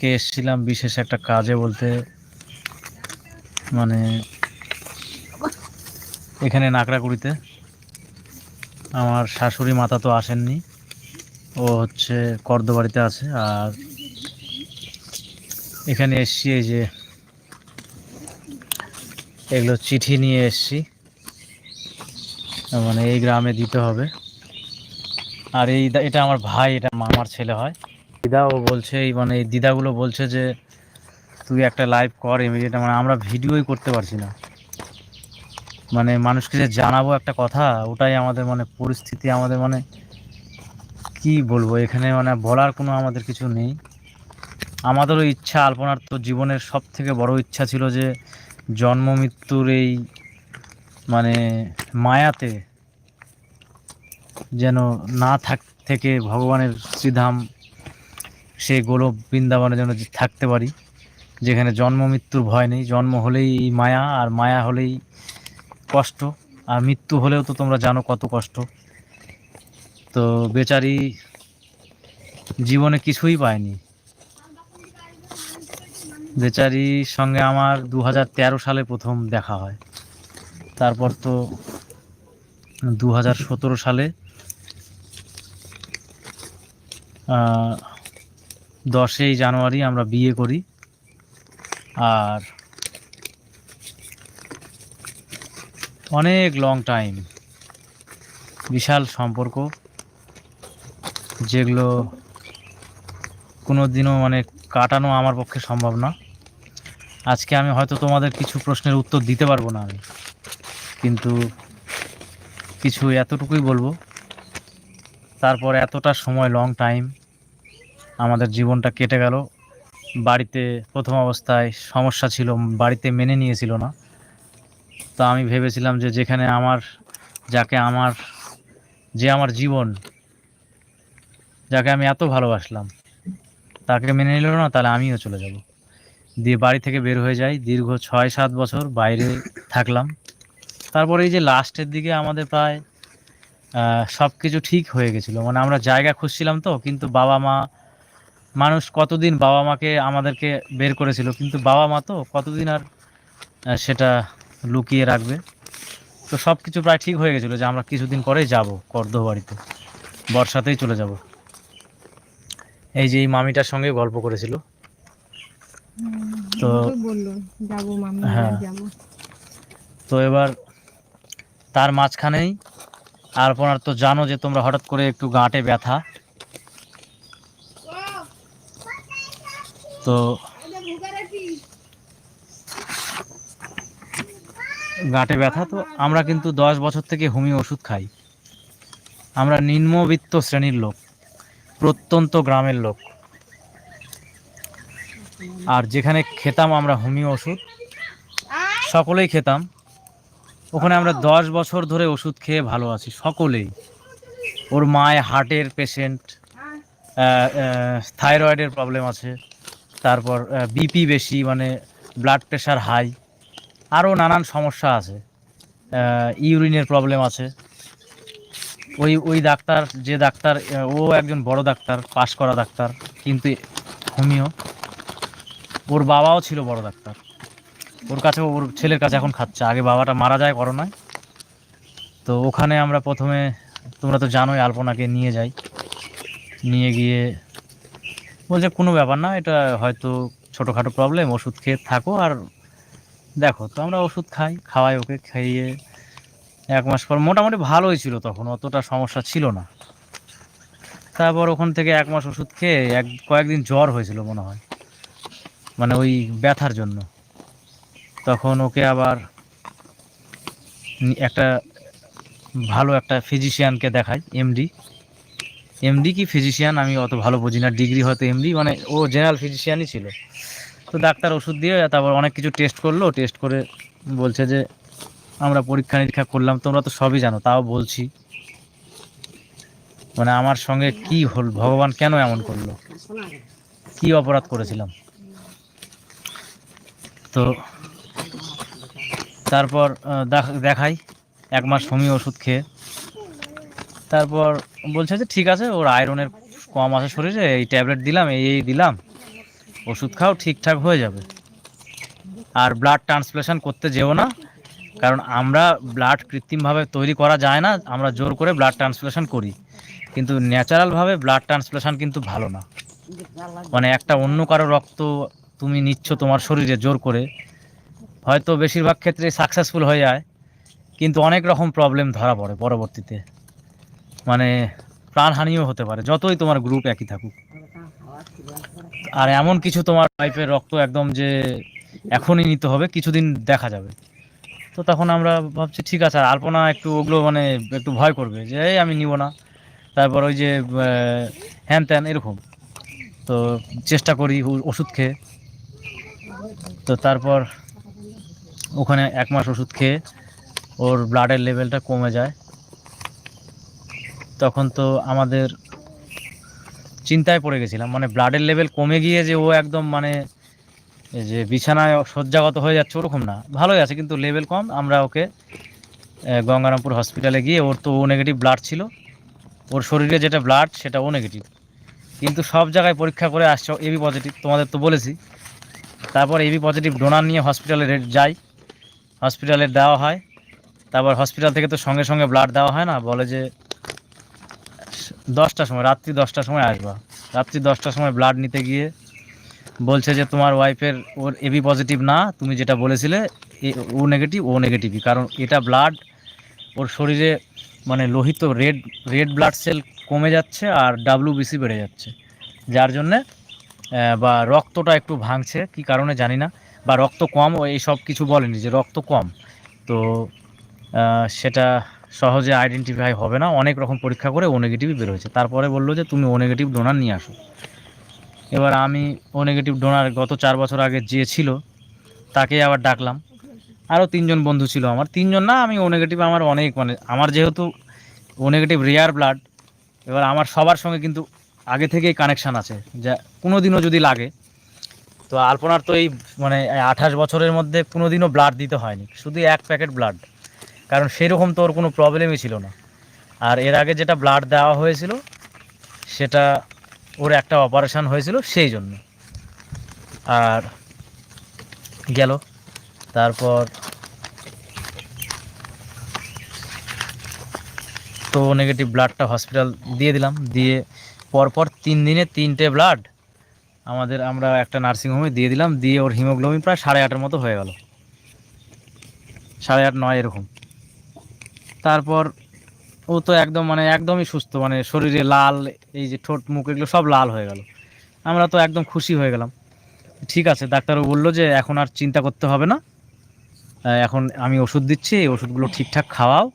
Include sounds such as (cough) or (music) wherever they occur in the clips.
আজকে এসেছিলাম বিশেষ একটা কাজে বলতে। মানে এখানে নাকড়াকুড়িতে আমার শাশুড়ি মাতা তো আসেননি। ও হচ্ছে কর্দবাড়িতে আছে। আর এখানে এসছি এই যে এগুলো চিঠি নিয়ে এসছি। মানে এই গ্রামে দিতে হবে। আর এই এটা আমার ভাই, এটা মামার ছেলে হয়। দিদা ও বলছে মানে এই দিদাগুলো বলছে যে, তুই একটা লাইভ কর ইমিডিয়েট মানে আমরা ভিডিওই করতে পারছি না। মানে মানুষকে যে জানাব একটা কথা, ওটাই আমাদের মানে পরিস্থিতি, আমাদের মানে কি বলব? এখানে মানে বলার কোনো আমাদের কিছু নেই। আমাদেরও ইচ্ছা, আলপনার তো জীবনের সব থেকে বড় ইচ্ছা ছিল যে, জন্ম মৃত্যুর এই মানে মায়াতে যেন না থাক, থেকে ভগবানের শ্রীধাম সেই গোলক বৃন্দাবনে যেন থাকতে পারি, যেখানে জন্ম মৃত্যুর ভয় নেই। জন্ম হলেই মায়া, আর মায়া হলেই কষ্ট, আর মৃত্যু হলেও তো তোমরা জানো কত কষ্ট। তো বেচারি জীবনে কিছুই পায়নি। বেচারির সঙ্গে আমার দু হাজার তেরো সালে প্রথম দেখা হয়। তারপর তো দু হাজার সতেরো সালে দশই জানুয়ারি আমরা বিয়ে করি। আর অনেক লং টাইম বিশাল সম্পর্ক, যেগুলো কোনো দিনও মানে কাটানো আমার পক্ষে সম্ভব না। আজকে আমি হয়তো তোমাদের কিছু প্রশ্নের উত্তর দিতে পারব না আমি, কিন্তু কিছু এতটুকুই বলব। তারপর এতটা সময় লং টাইম আমাদের জীবনটা কেটে গেল। বাড়িতে প্রথম অবস্থায় সমস্যা ছিল, বাড়িতে মেনে নিয়েছিল না। তো আমি ভেবেছিলাম যে যেখানে আমার, যাকে আমার, যে আমার জীবন, যাকে আমি এত ভালোবাসলাম, তাকে মেনে নিল না, তাহলে আমিও চলে যাব। দিয়ে বাড়ি থেকে বের হয়ে যাই, দীর্ঘ ছয় সাত বছর বাইরে থাকলাম। তারপরে এই যে লাস্টের দিকে আমাদের প্রায় সব কিছু ঠিক হয়ে গেছিল। মানে আমরা জায়গা খুঁজছিলাম তো, কিন্তু বাবা মা মানুষ কতদিন বাবা মাকে আমাদেরকে বের করেছিল কিন্তু বাবা মা তো কতদিন আর সেটা লুকিয়ে রাখবে। তো সব কিছু প্রায় ঠিক হয়ে গেছিল যে আমরা কিছুদিন পরেই যাব কর্দ বাড়িতে বর্ষাতেই চলে যাব। এই যে এই মামিটার সঙ্গে গল্প করেছিল। তো হ্যাঁ। তো এবার তার মাঝখানেই আর আপনার তো জানো যে তোমরা হঠাৎ করে একটু গাঁটে ব্যথা। তো গাঁটে ব্যথা তো। আমরা কিন্তু দশ বছর থেকে হোমিও ওষুধ খাই। আমরা নিম্নবিত্ত শ্রেণির লোক, প্রত্যন্ত গ্রামের লোক। আর যেখানে খেতাম আমরা হোমিও ওষুধ। সকলেই খেতাম। ওখানে আমরা দশ বছর ধরে ওষুধ খেয়ে ভালো আছি, সকলেই। ওর মায় হার্টের পেশেন্ট থাইরয়েডের প্রবলেম আছে। তারপর বিপি বেশি মানে ব্লাড প্রেশার হাই আরও নানান সমস্যা আছে। ইউরিনের প্রবলেম আছে। ওই ওই ডাক্তার, যে ডাক্তার ও একজন বড় ডাক্তার, পাশ করা ডাক্তার, কিন্তু হোমিও। ওর বাবাও ছিল বড় ডাক্তার। ওর কাছে, ওর ছেলের কাছে এখন খাচ্ছে। আগে বাবাটা মারা যায় করোনায়। তো ওখানে আমরা প্রথমে, তোমরা তো জানোই, আলপনাকে নিয়ে যাই। নিয়ে গিয়ে বলছে, কোনো ব্যাপার না, এটা হয়তো ছোটোখাটো প্রবলেম ওষুধ খেয়ে থাকো আর দেখো, তো আমরা ওষুধ খাই, খাওয়াই ওকে, খাইয়ে এক মাস পর মোটামুটি ভালোই ছিল তখন, অতটা সমস্যা ছিল না। তারপর ওখান থেকে এক মাস ওষুধ খেয়ে এক, কয়েকদিন জ্বর হয়েছিল মনে হয় মানে ওই ব্যথার জন্য। তখন ওকে আবার একটা ভালো একটা ফিজিশিয়ানকে দেখাই এমডি এমডি কি ফিজিশিয়ান আমি অত ভালো বুঝি না। ডিগ্রি হয়তো এমডি মানে ও জেনারেল ফিজিশিয়ানই ছিল। তো ডাক্তার ওষুধ দিয়ে তারপর অনেক কিছু টেস্ট করল। টেস্ট করে বলছে যে, আমরা পরীক্ষা নিরীক্ষা করলাম। তোমরা তো সবই জানো, তাও বলছি। মানে আমার সঙ্গে কি হল, ভগবান কেন এমন করল? কি অপরাধ করেছিলাম? তো তারপর দেখ- দেখাই। এক মাস হোমিও ওষুধ খেয়ে তারপর বলছে যে, ঠিক আছে, ওর আয়রনের কম আছে শরীরে, এই ট্যাবলেট দিলাম, এই এই দিলাম। ওষুধ খাও, ঠিকঠাক হয়ে যাবে। আর ব্লাড ট্রান্সপ্লেশন করতে যেও না, কারণ আমরা ব্লাড কৃত্রিমভাবে তৈরি করা যায় না, আমরা জোর করে ব্লাড ট্রান্সপ্লেশন করি। কিন্তু ন্যাচারালভাবে ব্লাড ট্রান্সপ্লেশন কিন্তু ভালো না। মানে একটা অন্য কারও রক্ত তুমি নিচ্ছ তোমার শরীরে জোর করে, হয়তো বেশিরভাগ ক্ষেত্রে সাকসেসফুল হয়ে যায়। কিন্তু অনেক রকম প্রবলেম ধরা পড়ে পরবর্তীতে। মানে প্রাণহানিও হতে পারে, যতই তোমার গ্রুপ একই থাকুক। আর এমন কিছু তোমার পাইপের রক্ত একদম যে এখনই নিতে হবে, কিছুদিন দেখা যাবে। তো তখন আমরা ভাবছি, ঠিক আছে, আর আলপনা একটু ওগুলো মানে একটু ভয় করবে যে, এই আমি নিব না। তারপর ওই যে হ্যান ত্যান এরকম। তো চেষ্টা করি ওষুধ খেয়ে। তো তারপর ওখানে এক মাস ওষুধ খেয়ে ওর ব্লাডের লেভেলটা কমে যায়। তখন তো আমাদের চিন্তায় পড়ে গেছিলাম। মানে ব্লাডের লেভেল কমে গিয়ে যে ও একদম মানে যে বিছানায় শয্যাগত হয়ে যাচ্ছে ওরকম না। ভালোই আছে কিন্তু লেভেল কম। আমরা ওকে গঙ্গারামপুর হসপিটালে গিয়ে ওর তো ও নেগেটিভ ব্লাড ছিল। ওর শরীরে যেটা ব্লাড সেটা ও নেগেটিভ কিন্তু সব জায়গায় পরীক্ষা করে আসছো এবি পজিটিভ তোমাদের তো বলেছি। তারপর এবি পজিটিভ ডোনার নিয়ে হসপিটালে যাই। হসপিটালে দেওয়া হয়। তারপর হসপিটাল থেকে তো সঙ্গে সঙ্গে ব্লাড দেওয়া হয় না। বলে যে দশটার সময়, রাত্রি দশটার সময় আসবা। রাত্রি দশটার সময় ব্লাড নিতে গিয়ে বলছে যে তোমার ওয়াইফের ওর এবি পজিটিভ না, তুমি যেটা বলেছিলে ও নেগেটিভ ও নেগেটিভই কারণ এটা ব্লাড ওর শরীরে মানে লোহিত রেড রেড ব্লাড সেল কমে যাচ্ছে আর ডাব্লিউবিসি বেড়ে যাচ্ছে। যার জন্যে বা রক্তটা একটু ভাঙছে, কি কারণে জানি না, বা রক্ত কম এই সব কিছু বলেনি যে রক্ত কম। তো সেটা সহজে আইডেন্টিফাই হবে না, অনেক রকম পরীক্ষা করে ও নেগেটিভই বেরোয়েছে তারপরে বলল যে, তুমি ও নেগেটিভ ডোনার নিয়ে আসো। এবার আমি ও নেগেটিভ ডোনার গত চার বছর আগে যে ছিল, তাকে আবার ডাকলাম। আরও তিনজন বন্ধু ছিল আমার। তিনজন না, আমি ও নেগেটিভ আমার অনেক মানে আমার যেহেতু ও নেগেটিভ রেয়ার ব্লাড এবার আমার সবার সঙ্গে কিন্তু আগে থেকেই কানেকশান আছে। যা কোনো দিনও যদি লাগে, তো আলপনার তো এই মানে আঠাশ বছরের মধ্যে কোনো দিনও ব্লাড দিতে হয়নি। শুধু এক প্যাকেট ব্লাড কারণ সেরকম তো ওর কোনো প্রবলেমই ছিল না। আর এর আগে যেটা ব্লাড দেওয়া হয়েছিল, সেটা ওর একটা অপারেশান হয়েছিল সেই জন্য। আর গেল। তারপর তো নেগেটিভ ব্লাডটা হসপিটাল দিয়ে দিলাম। দিয়ে পরপর তিন দিনে তিনটে ব্লাড আমাদের আমরা একটা নার্সিংহোমে দিয়ে দিলাম। দিয়ে ওর হিমোগ্লোবিন প্রায় সাড়ে আটের মতো হয়ে গেল। সাড়ে আট, নয় এরকম। তারপর ও তো একদম মানে একদমই সুস্থ মানে শরীরে লাল, এই যে ঠোঁট, মুখ এগুলো সব লাল হয়ে গেল। আমরা তো একদম খুশি হয়ে গেলাম। ঠিক আছে ডাক্তারও বলল যে এখন আর চিন্তা করতে হবে না। এখন আমি ওষুধ দিচ্ছি, এই ওষুধগুলো ঠিকঠাক খাওয়াও।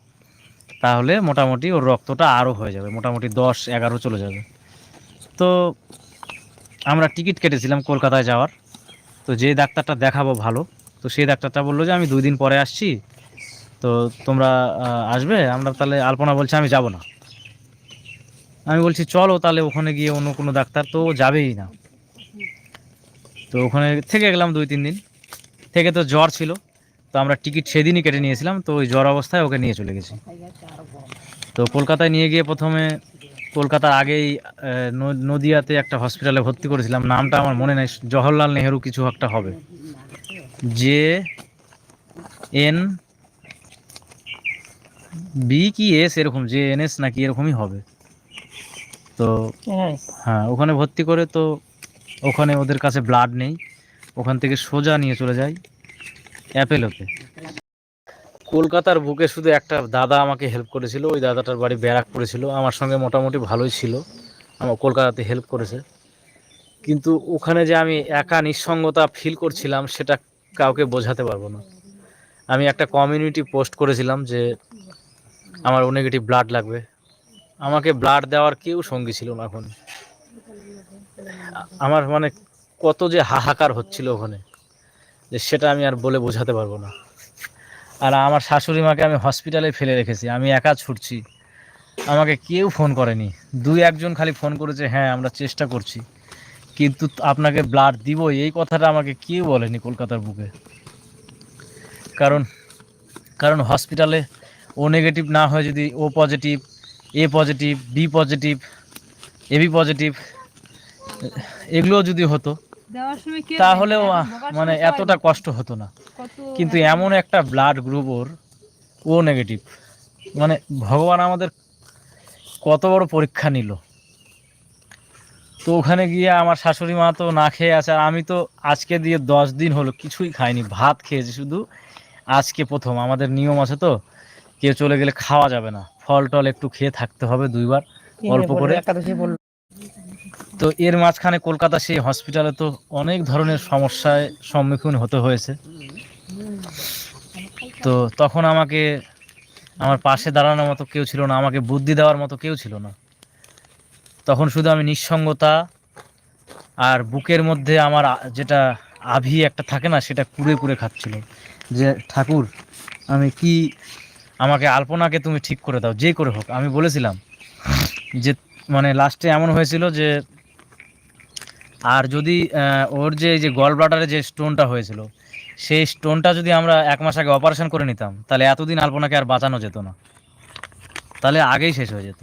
তাহলে মোটামুটি ওর রক্তটা আরও হয়ে যাবে, মোটামুটি দশ এগারো চলে যাবে। তো আমরা টিকিট কেটেছিলাম কলকাতায় যাওয়ার। তো যে ডাক্তারটা দেখাবো ভালো, তো সেই ডাক্তারটা বলল যে আমি দুই দিন পরে আসছি তো তোমরা আসবে? আমরা তাহলে আলপনা বলছে, আমি যাব না। আমি বলছি, চলো তাহলে ওখানে গিয়ে অন্য কোনো ডাক্তার তো যাবেই না। তো ওখানে থেকে গেলাম দুই তিন দিন। থেকে তো জ্বর ছিল, তো আমরা টিকিট সেদিনই কেটে নিয়েছিলাম, তো ওই জ্বর অবস্থায় ওকে নিয়ে চলে গেছি। তো কলকাতায় নিয়ে গিয়ে প্রথমে, কলকাতার আগেই নদিয়াতে একটা হসপিটালে ভর্তি করেছিলাম। নামটা আমার মনে নেই, জওহরলাল নেহেরু কিছু একটা হবে। যে এন বি কি এস এরকম? যে এন এস নাকি এরকমই হবে? তো হ্যাঁ। ওখানে ভর্তি করে তো ওখানে ওদের কাছে ব্লাড নেই। ওখান থেকে সোজা নিয়ে চলে যাই অ্যাপেলোতে। কলকাতার বুকে শুধু একটা দাদা আমাকে হেল্প করেছিল। ওই দাদাটার বাড়ি ব্যারাক ছিল আমার সঙ্গে মোটামুটি ভালোই ছিল। আমার কলকাতাতে হেল্প করেছে। কিন্তু ওখানে যে আমি একা নিঃসঙ্গতা ফিল করছিলাম সেটা কাউকে বোঝাতে পারব না। আমি একটা কমিউনিটি পোস্ট করেছিলাম যে আমার ও নেগেটিভ ব্লাড লাগবে। আমাকে ব্লাড দেওয়ার কেউ সঙ্গী ছিল না এখন আমার মানে কত যে হাহাকার হচ্ছিল ওখানে, যে সেটা আমি আর বলে বোঝাতে পারব না। আর আমার শাশুড়ি মাকে আমি হসপিটালে ফেলে রেখেছি, আমি একা ছুটছি। আমাকে কেউ ফোন করেনি। দুই একজন খালি ফোন করেছে হ্যাঁ আমরা চেষ্টা করছি। কিন্তু আপনাকে ব্লাড দিব। এই কথাটা আমাকে কেউ বলেনি কলকাতার বুকে। কারণ কারণ হসপিটালে ও নেগেটিভ না হয় যদি O positive A positive B positive AB positive এগুলোও যদি হতো তাহলেও মানে এতটা কষ্ট হতো না। কিন্তু এমন একটা ব্লাড গ্রুপ ওর ও নেগেটিভ মানে ভগবান আমাদের কত বড় পরীক্ষা নিল। তো ওখানে গিয়ে আমার শাশুড়ি মা তো না খেয়ে আছে আর আমি তো আজকে দিয়ে দশ দিন হলো কিছুই খাইনি ভাত খেয়েছি শুধু। আজকে প্রথম আমাদের নিয়ম আছে তো কেউ চলে গেলে খাওয়া যাবে না। ফল টল একটু খেয়ে থাকতে হবে দুইবার অল্প করে। তো এর মাঝখানে কলকাতা সেই হসপিটালে তো অনেক ধরনের সমস্যায় সম্মুখীন হতে হয়েছে। তো তখন আমাকে আমার পাশে দাঁড়ানোর মতো কেউ ছিল না আমাকে বুদ্ধি দেওয়ার মতো কেউ ছিল না। তখন শুধু আমি নিঃসঙ্গতা আর বুকের মধ্যে আমার যেটা আভি একটা থাকে না সেটা কুড়ে কুড়ে খাচ্ছিল। যে ঠাকুর আমি কি আমাকে আলপনাকে তুমি ঠিক করে দাও, যে করে হোক। আমি বলেছিলাম যে মানে লাস্টে এমন হয়েছিল যে, আর যদি ওর যে যে গল ব্লাডারে যে স্টোনটা হয়েছিল, সেই স্টোনটা যদি আমরা এক মাস আগে অপারেশন করে নিতাম, তাহলে এতদিন আলপনাকে আর বাঁচানো যেত না। তাহলে আগেই শেষ হয়ে যেত।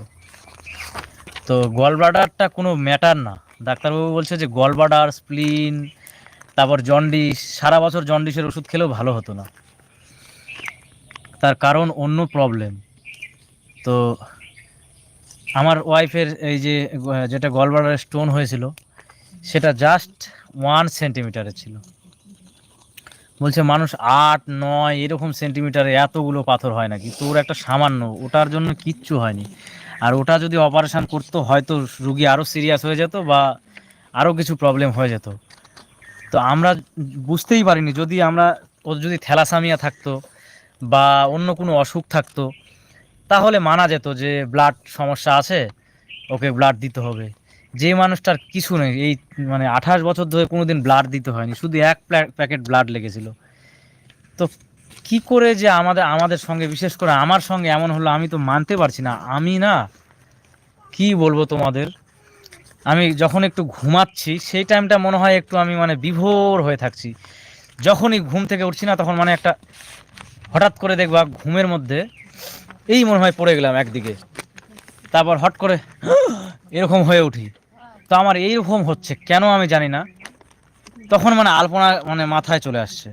তো গল ব্লাডারটা কোনো ম্যাটার না। ডাক্তারবাবু বলছে যে গল ব্লাডার স্প্লিন তারপর জন্ডিস সারা বছর জন্ডিসের ওষুধ খেলেও ভালো হতো না। তার কারণ অন্য প্রবলেম তো আমার ওয়াইফের এই যে যেটা গল ব্লাডারের স্টোন হয়েছিল, সেটা জাস্ট ওয়ান সেন্টিমিটারে ছিল। বলছে, মানুষ আট, নয়, এরকম সেন্টিমিটারে এতগুলো পাথর হয় নাকি? তোর একটা সামান্য, ওটার জন্য কিচ্ছু হয়নি। আর ওটা যদি অপারেশান করতো, হয়তো রুগী আরও সিরিয়াস হয়ে যেত বা আরও কিছু প্রবলেম হয়ে যেত। তো আমরা বুঝতেই পারিনি, যদি আমরা, ওর যদি থ্যালাসামিয়া থাকতো বা অন্য কোনো অসুখ থাকতো, তাহলে মানা যেত যে ব্লাড সমস্যা আছে, ওকে ব্লাড দিতে হবে। যে মানুষটার কিছু নেই, এই মানে আঠাশ বছর ধরে কোনো দিন ব্লাড দিতে হয়নি, শুধু এক প্যাকেট ব্লাড লেগেছিল। তো কি করে যে আমাদের আমাদের সঙ্গে, বিশেষ করে আমার সঙ্গে এমন হলো আমি তো মানতে পারছি না, আমি না কি বলব তোমাদের? আমি যখন একটু ঘুমাচ্ছি, সেই টাইমটা মনে হয় একটু আমি মানে বিভোর হয়ে থাকছি। যখনই ঘুম থেকে উঠছি না, তখন মানে একটা হঠাৎ করে দেখবা ঘুমের মধ্যে এই মনে হয় পড়ে গেলাম একদিকে। তারপর হট করে (gasps) এরকম হয়ে উঠি। তো আমার এইরকম হচ্ছে, কেন আমি জানি না। তখন মানে আলপনা মানে মাথায় চলে আসছে।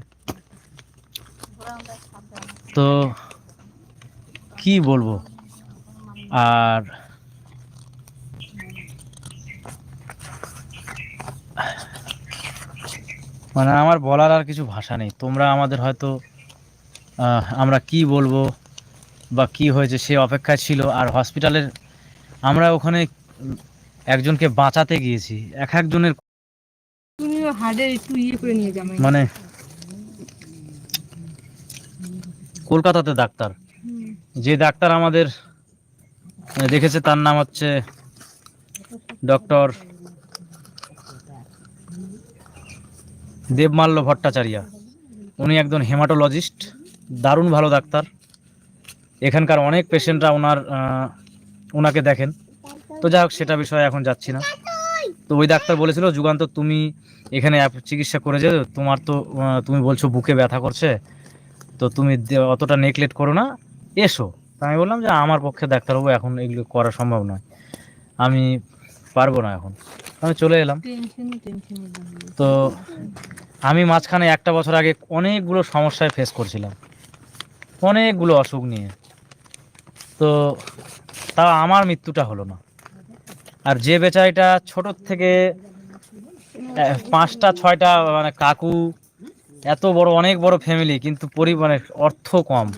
তো কি বলব? আর মানে আমার বলার আর কিছু ভাষা নেই। তোমরা আমাদের হয়তো আমরা কি বলব বা কি হয়েছে সে অপেক্ষায় ছিল। আর হসপিটালের আমরা ওখানে একজনকে বাঁচাতে গিয়েছি। এক একজনের ইয়ে করে নিয়ে যাবে মানে কলকাতাতে ডাক্তার। যে ডাক্তার আমাদের দেখেছে তার নাম হচ্ছে ডক্টর দেবমাল্য ভট্টাচার্য। উনি একজন হেমাটোলজিস্ট। দারুণ ভালো ডাক্তার। এখানকার অনেক পেশেন্টরা ওনার ওনাকে দেখেন। তো যাই হোক, সেটা বিষয়ে এখন যাচ্ছি না। তো ওই ডাক্তার বলেছিল, যুগান্ত, তুমি এখানে চিকিৎসা করে যে তোমার তো তুমি বলছো বুকে ব্যথা করছে। তো তুমি অতটা নেগলেক্ট করো না। এসো। আমি বললাম যে, আমার পক্ষে ডাক্তারবাবু এখন এগুলো করা সম্ভব নয়। আমি পারব না এখন। আমি চলে এলাম। তো আমি মাঝখানে একটা বছর আগে অনেকগুলো সমস্যায় ফেস করছিলাম। অনেকগুলো অসুখ নিয়ে। তো তাও আমার মৃত্যুটা হলো না। আর যে বেচারিটা ছোটোর থেকে পাঁচটা, ছয়টা মানে কাকু, এত বড়, অনেক বড় ফ্যামিলি কিন্তু পরিমাণে অর্থ কম।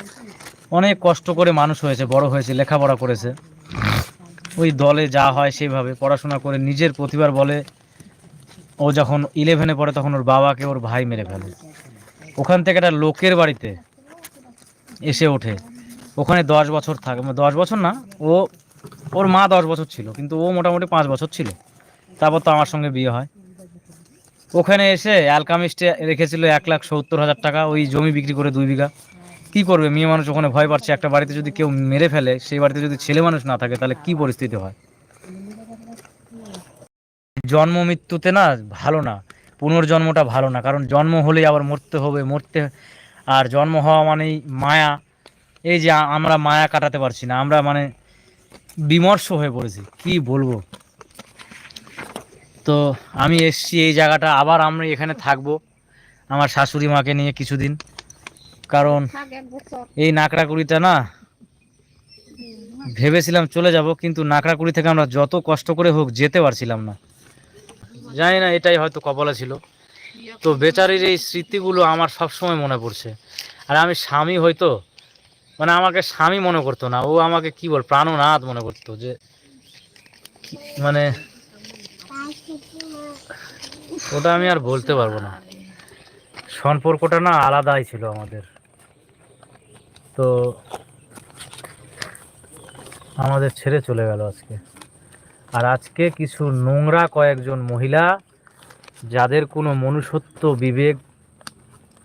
অনেক কষ্ট করে মানুষ হয়েছে, বড় হয়েছে, লেখাপড়া করেছে। ওই দলে যা হয় সেইভাবে, পড়াশোনা করে নিজের প্রতিভার বলে ও যখন ইলেভেনে পড়ে, তখন ওর বাবাকে ওর ভাই মেরে ফেলে। ওখান থেকে একটা লোকের বাড়িতে এসে ওঠে। ওখানে দশ বছর থাকে মানে দশ বছর না, ও, ওর মা দশ বছর ছিল, কিন্তু ও মোটামুটি পাঁচ বছর ছিল। তারপর তো আমার সঙ্গে বিয়ে হয়। ওখানে এসে অ্যালকামিস্টে রেখেছিল এক লাখ সত্তর হাজার টাকা, ওই জমি বিক্রি করে দুই বিঘা। কি করবে? মেয়ে মানুষ ওখানে ভয় পাচ্ছে। একটা বাড়িতে যদি কেউ মেরে ফেলে, সেই বাড়িতে যদি ছেলে মানুষ না থাকে, তাহলে কি পরিস্থিতি হয়? জন্ম মৃত্যুতে না ভালো না, পুনর্জন্মটা ভালো না, কারণ জন্ম হলেই আবার মরতে হবে। মরতে আর জন্ম হওয়া মানেই মায়া। এই যে আমরা মায়া কাটাতে পারছি না, আমরা মানে বিমর্ষ হয়ে পড়েছি, কি বলব? তো আমি এসছি এই জায়গাটা, আবার আমরা এখানে থাকব আমার শাশুড়ি মাকে নিয়ে কিছুদিন। কারণ এই নাকড়াকুড়িটা না, ভেবেছিলাম চলে যাব, কিন্তু নাকড়াকুড়ি থেকে আমরা যত কষ্ট করে হোক যেতে পারছিলাম না। জানি না, এটাই হয়তো কপালে ছিল। তো বেচারির এই স্মৃতিগুলো আমার সব সময় মনে পড়ছে। আর আমি স্বামী হয়তো মানে আমাকে স্বামী মনে করতো না, ও আমাকে কি বল, প্রাণনাথ মনে করতো যে মানে ওটা আমি আর বলতে পারব না। সম্পর্কটা না আলাদাই ছিল আমাদের। তো আমাদের ছেড়ে চলে গেল আজকে। আর আজকে কিছু নোংরা কয়েকজন মহিলা যাদের কোনো মনুষ্যত্ব, বিবেক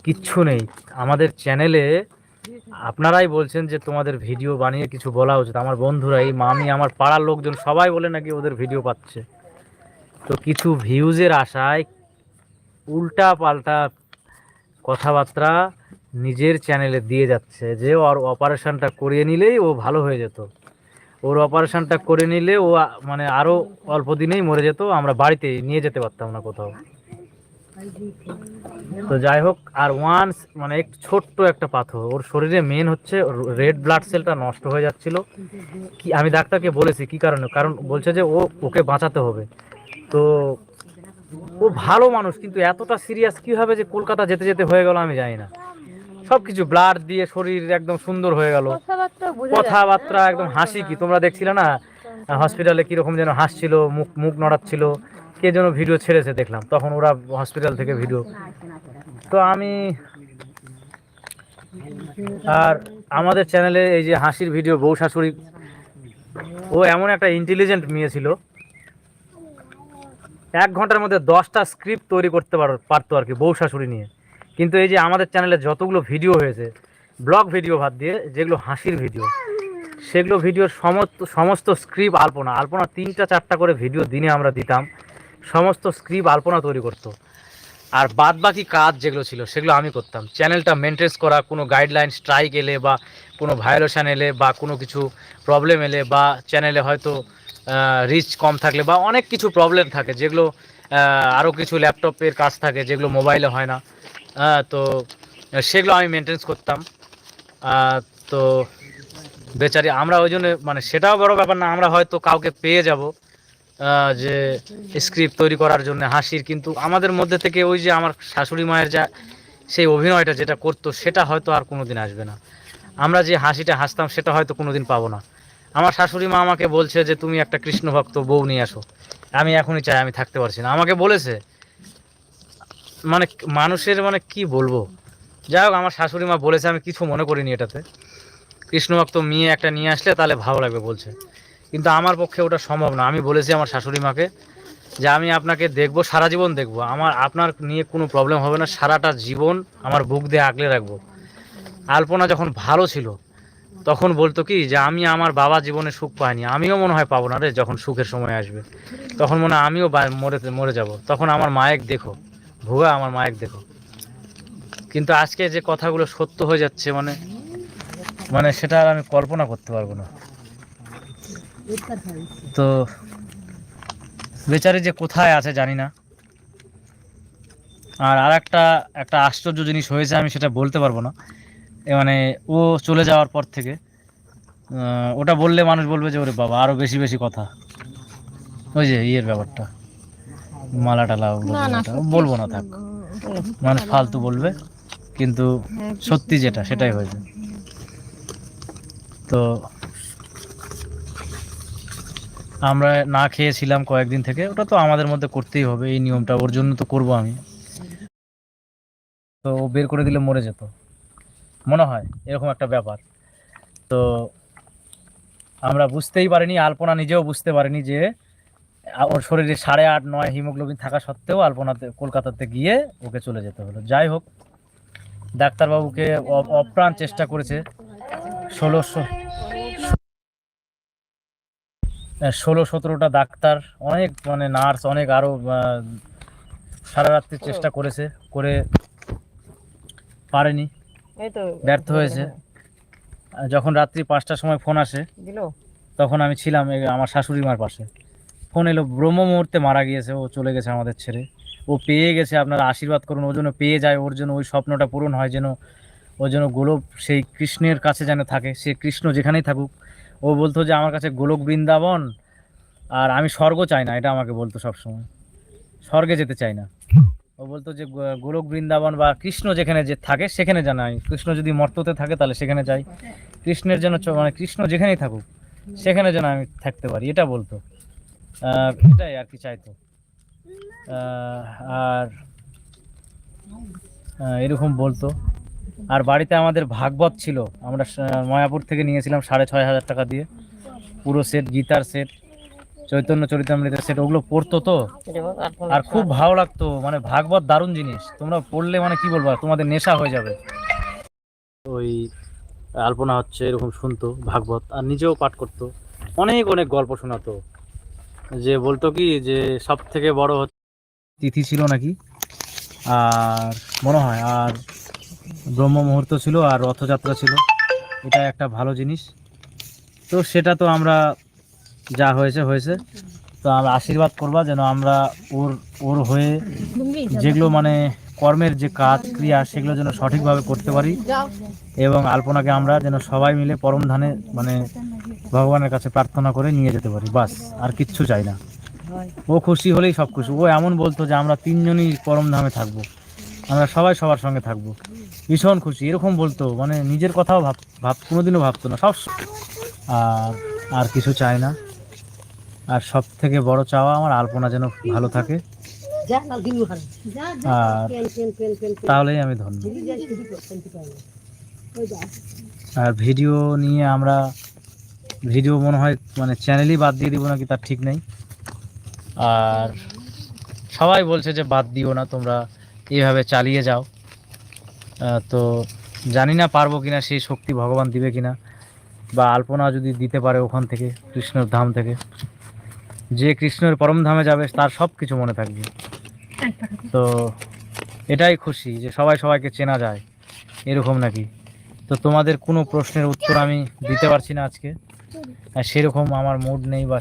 কিচ্ছু নেই। আমাদের চ্যানেলে আপনারাই বলছেন যে তোমাদের ভিডিও বানিয়ে কিছু বলা উচিত। আমার বন্ধুরা, এই মামি, আমার পাড়ার লোকজন সবাই বলে নাকি ওদের ভিডিও পাচ্ছে। তো কিছু ভিউজের আশায় উল্টা পাল্টা কথাবার্তা নিজের চ্যানেলে দিয়ে যাচ্ছে যে, ওর অপারেশনটা করিয়ে নিলেই ও ভালো হয়ে যেত। ওর অপারেশনটা করে নিলে ও মানে আরও অল্প দিনেই মরে যেত, আমরা বাড়িতে নিয়ে যেতে পারতাম না কোথাও। তো যাই হোক, আর ওয়ান্স মানে একটু ছোট্ট একটা পাথর, ওর শরীরে মেন হচ্ছে রেড ব্লাড সেলটা নষ্ট হয়ে যাচ্ছিল। কি, আমি ডাক্তারকে বলেছি, কি কারণে? কারণ বলছে যে ও, ওকে বাঁচাতে হবে। তো ও ভালো মানুষ, কিন্তু এতটা সিরিয়াস কীভাবে যে কলকাতা যেতে যেতে হয়ে গেল আমি জানি না। সব কিছু ব্লাড দিয়ে শরীর একদম সুন্দর হয়ে গেল। কথাবার্তা একদম হাসি কি? তোমরা দেখছিলে না? হসপিটালে কীরকম যেন হাসছিল মুখ মুখ নড়াচ্ছিল কে যেন ভিডিও ছেড়েছে দেখলাম। তখন ওরা হসপিটাল থেকে ভিডিও। তো আমি আর আমাদের চ্যানেলে এই যে হাসির ভিডিও বউ শাশুড়ি ও এমন একটা ইন্টেলিজেন্ট মেয়ে ছিল। এক ঘণ্টার মধ্যে দশটা স্ক্রিপ্ট তৈরি করতে পার পারতো আর কি বউ শাশুড়ি নিয়ে। কিন্তু এই যে আমাদের চ্যানেলে যতগুলো ভিডিও হয়েছে ব্লগ ভিডিও ভাত দিয়ে যেগুলো হাসির ভিডিও সেগুলো ভিডিওর সমস্ত সমস্ত স্ক্রিপ্ট আলপনা আলপনা তিনটা চারটা করে ভিডিও দিনে আমরা দিতাম, সমস্ত স্ক্রিপ্ট আলপনা তৈরি করতো। আর বাদ বাকি কাজ যেগুলো ছিল, সেগুলো আমি করতাম। চ্যানেলটা মেনটেন্স করা, কোনো গাইডলাইন স্ট্রাইক এলে বা কোনো ভায়োলেশান এলে বা কোনো কিছু প্রবলেম এলে বা চ্যানেলে হয়তো রিচ কম থাকলে বা অনেক কিছু প্রবলেম থাকে, যেগুলো আরও কিছু ল্যাপটপের কাজ থাকে, যেগুলো মোবাইলে হয় না। তো, সেগুলো আমি মেনটেন্স করতাম। তো, বেচারি, আমরা ওই জন্য মানে সেটাও বড় ব্যাপার না, আমরা হয়তো কাউকে পেয়ে যাব যে স্ক্রিপ্ট তৈরি করার জন্য হাসির, কিন্তু আমাদের মধ্যে থেকে ওই যে আমার শাশুড়ি মায়ের যা, সেই অভিনয়টা যেটা করতো, সেটা হয়তো আর কোনোদিন আসবে না। আমরা যে হাসিটা হাসতাম, সেটা হয়তো কোনোদিন পাবো না। আমার শাশুড়ি মা আমাকে বলছে যে, তুমি একটা কৃষ্ণ ভক্ত বউ নিয়ে আসো। আমি এখনই চাই, আমি থাকতে পারছি না। আমাকে বলেছে মানে মানুষের মানে কি বলব? যাই হোক, আমার শাশুড়ি মা বলেছে, আমি কিছু মনে করিনি এটাতে। কৃষ্ণ ভক্ত মেয়ে একটা নিয়ে আসলে তাহলে ভালো লাগবে বলছে। কিন্তু আমার পক্ষে ওটা সম্ভব না। আমি বলেছি আমার শাশুড়ি মাকে যে আমি আপনাকে দেখব, সারা জীবন দেখব। আমার, আপনার নিয়ে কোনো প্রবলেম হবে না। সারাটা জীবন আমার বুক দিয়ে আগলে রাখব। আলপনা যখন ভালো ছিল, তখন বলতো কি যে, আমি আমার বাবা জীবনে সুখ পাইনি। আমিও মনে হয় পাবো না রে যখন সুখের সময় আসবে। তখন মনে হয়, আমিও মরে মরে যাব। তখন আমার মায়ের দেখো ভুগা আমার মায়ের দেখো। কিন্তু আজকে যে কথাগুলো সত্য হয়ে যাচ্ছে মানে মানে সেটা আর আমি কল্পনা করতে পারব না। তো, বেচারি যে কোথায় আছে জানি না। আর আর একটা একটা আশ্চর্য জিনিস হয়েছে, আমি সেটা বলতে পারব না। মানে ও চলে যাওয়ার পর থেকে ওটা বললে মানুষ বলবে যে, ওরে বাবা, আরও বেশি বেশি কথা। ওই যে ইয়ের ব্যাপারটা। মালা টালা। বলব না থাক। মানুষ ফালতু বলবে কিন্তু হ্যাঁ, সত্যি যেটা সেটাই হয়েছে তো আমরা না খেয়েছিলাম কয়েকদিন থেকে ওটা তো আমাদের মধ্যে করতেই হবে এই নিয়মটা ওর জন্য তো করব আমি। তো ও বের করে দিলে মরে যেত। মনে হয় এরকম একটা ব্যাপার। তো আমরা বুঝতেই পারিনি আলপনা নিজেও বুঝতে পারিনি যে ওর শরীরে সাড়ে আট নয় হিমোগ্লোবিন থাকা সত্ত্বেও আলপনাতে কলকাতাতে গিয়ে ওকে চলে যেতে হলো। যাই হোক ডাক্তারবাবুকে অপ্রাণ চেষ্টা করেছে। ষোলোশো ষোলো সতেরোটা ডাক্তার অনেক মানে নার্স অনেক আরও সারা রাত্রি চেষ্টা করেছে করে পারেনি। ব্যর্থ হয়েছে। যখন রাত্রি পাঁচটার সময় ফোন আসে তখন আমি ছিলাম আমার শাশুড়ি মার পাশে। ফোন এলো, ব্রহ্ম মুহূর্তে মারা গিয়েছে, ও চলে গেছে আমাদের ছেড়ে। ও পেয়ে গেছে, আপনারা আশীর্বাদ করুন, ও যেন পেয়ে যায়, ওর জন্য ওই স্বপ্নটা পূরণ হয়, যেন ও যেন গোলক, সেই কৃষ্ণের কাছে যেন থাকে, সে কৃষ্ণ যেখানেই থাকুক। ও বলতো যে, আমার কাছে গোলক বৃন্দাবন, আর আমি স্বর্গ চাই না। এটা আমাকে বলতো সবসময়। স্বর্গে যেতে চাই না। ও বলতো যে গোলক বৃন্দাবন বা কৃষ্ণ যেখানে যে থাকে, সেখানে জানাই কৃষ্ণ যদি মর্ততে থাকে, তাহলে সেখানে যাই। কৃষ্ণের যেন মানে কৃষ্ণ যেখানেই থাকুক, সেখানে যেন আমি থাকতে পারি। এটা বলতো। এটাই আর কি চাইতো। আহ, আর এরকম বলতো। আর বাড়িতে আমাদের ভাগবত ছিল। আমরা মায়াপুর থেকে নিয়েছিলাম সাড়ে ছয় হাজার টাকা দিয়ে। পুরো সেট গীতার সেট চৈতন্য চরিতামৃতের সেট ওগুলো পড়তো তো। আর খুব ভালো লাগতো। মানে ভাগবত দারুণ জিনিস। তোমরা পড়লে মানে কি বলব আর তোমাদের নেশা হয়ে যাবে। ওই আলপনা হচ্ছে এরকম শুনতো ভাগবত আর নিজেও পাঠ করতো। অনেক অনেক গল্প শোনাতো। যে বলতো কি যে সব থেকে বড় হচ্ছে তিথি ছিল নাকি? আর মনে হয় আর ব্রহ্ম মুহূর্ত ছিল আর রথযাত্রা ছিল। এটা একটা ভালো জিনিস। তো সেটা তো আমরা যা হয়েছে হয়েছে। তো আমরা আশীর্বাদ করবা যেন আমরা ওর ওর হয়ে যেগুলো মানে কর্মের যে কাজ ক্রিয়া সেগুলো যেন সঠিকভাবে করতে পারি। এবং আলপনাকে আমরা যেন সবাই মিলে পরম ধানে মানে ভগবানের কাছে প্রার্থনা করে নিয়ে যেতে পারি বাস আর কিচ্ছু চাই না। ও খুশি হলেই সব খুশি। ও এমন বলতো যে আমরা তিনজনই পরম ধামে থাকব আমরা সবাই সবার সঙ্গে থাকব। ভীষণ খুশি এরকম বলতো মানে নিজের কথাও ভাব ভাব কোনোদিনও ভাবতো না সব আর আর কিছু চাই না। আর সব থেকে বড় চাওয়া আমার আলপনা যেন ভালো থাকে। আর তাহলেই আমি ধন্য। আর ভিডিও নিয়ে আমরা ভিডিও মনে হয় মানে চ্যানেলই বাদ দিয়ে দিব নাকি তার ঠিক নেই। আর সবাই বলছে যে বাদ দিও না, তোমরা এইভাবে চালিয়ে যাও। তো জানি না পারব কিনা, সেই শক্তি ভগবান দিবে কিনা, বা আলপনা যদি দিতে পারে ওখান থেকে, কৃষ্ণের ধাম থেকে। যে কৃষ্ণের পরম ধামে যাবে, তার সব কিছু মনে থাকবে। তো এটাই খুশি যে সবাই সবাইকে চেনা যায়, এরকম নাকি। তো তোমাদের কোনো প্রশ্নের উত্তর আমি দিতে পারছি না আজকে। সেরকম আমার মুড নেই বা